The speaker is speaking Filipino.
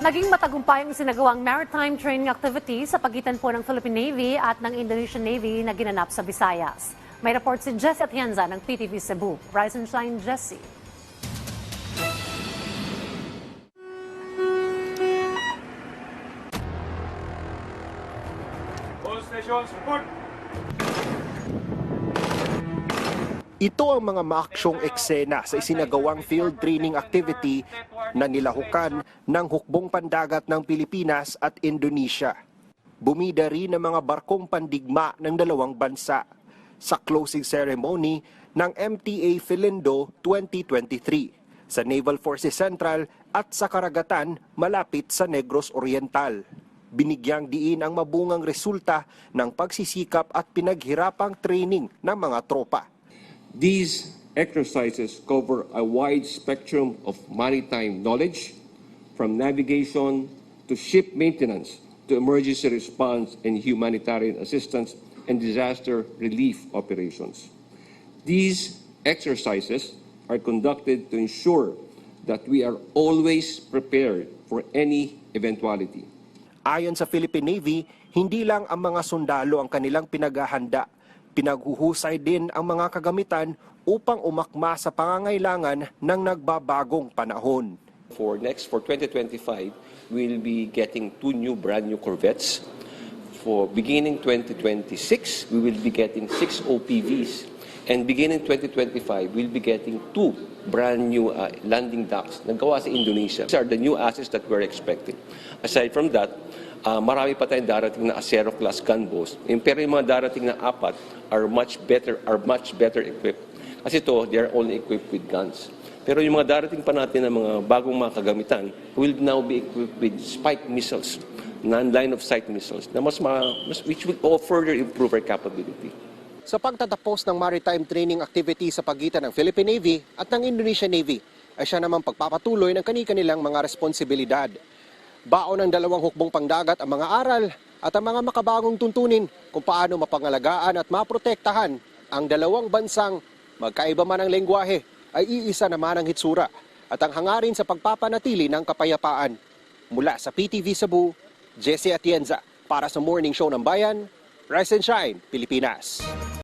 Naging matagumpay ang sinagawang maritime training activity sa pagitan po ng Philippine Navy at ng Indonesian Navy na ginanap sa Visayas. May report si Jessie Atienza ng PTV Cebu. Rise and shine, Jessie. All stations, report. Ito ang mga maaksyong eksena sa isinagawang field training activity na nilahukan ng hukbong pandagat ng Pilipinas at Indonesia. Bumida rin ang mga barkong pandigma ng dalawang bansa sa closing ceremony ng MTA Filindo 2023 sa Naval Forces Central at sa karagatan malapit sa Negros Oriental. Binigyang diin ang mabungang resulta ng pagsisikap at pinaghirapang training ng mga tropa. These exercises cover a wide spectrum of maritime knowledge, from navigation to ship maintenance to emergency response and humanitarian assistance and disaster relief operations. These exercises are conducted to ensure that we are always prepared for any eventuality. Ayon sa Philippine Navy, hindi lang ang mga sundalo ang kanilang pinaghahanda. Pinaghuhusay din ang mga kagamitan upang umakma sa pangangailangan ng nagbabagong panahon. For next, for 2025, we'll be getting two new brand new corvettes. For beginning 2026, we will be getting six OPVs. And beginning 2025, we'll be getting two brand new uh, landing docks na gawa sa Indonesia. These are the new assets that we're expecting. Aside from that, uh, marami pa tayong darating na Acero class gunboats. Pero yung mga darating na apat are much better are much better equipped. Kasi ito, they are only equipped with guns. Pero yung mga darating pa natin na mga bagong mga kagamitan will now be equipped with spike missiles, non-line of sight missiles, na mas, ma, mas which will further improve our capability. Sa pagtatapos ng maritime training activity sa pagitan ng Philippine Navy at ng Indonesian Navy, ay siya naman pagpapatuloy ng kani-kanilang mga responsibilidad. Baon ng dalawang hukbong pangdagat ang mga aral at ang mga makabagong tuntunin kung paano mapangalagaan at maprotektahan ang dalawang bansang magkaiba man ang lengguwahe ay iisa naman ang hitsura at ang hangarin sa pagpapanatili ng kapayapaan. Mula sa PTV Cebu, Jesse Atienza para sa Morning Show ng Bayan, Rise and Shine, Pilipinas.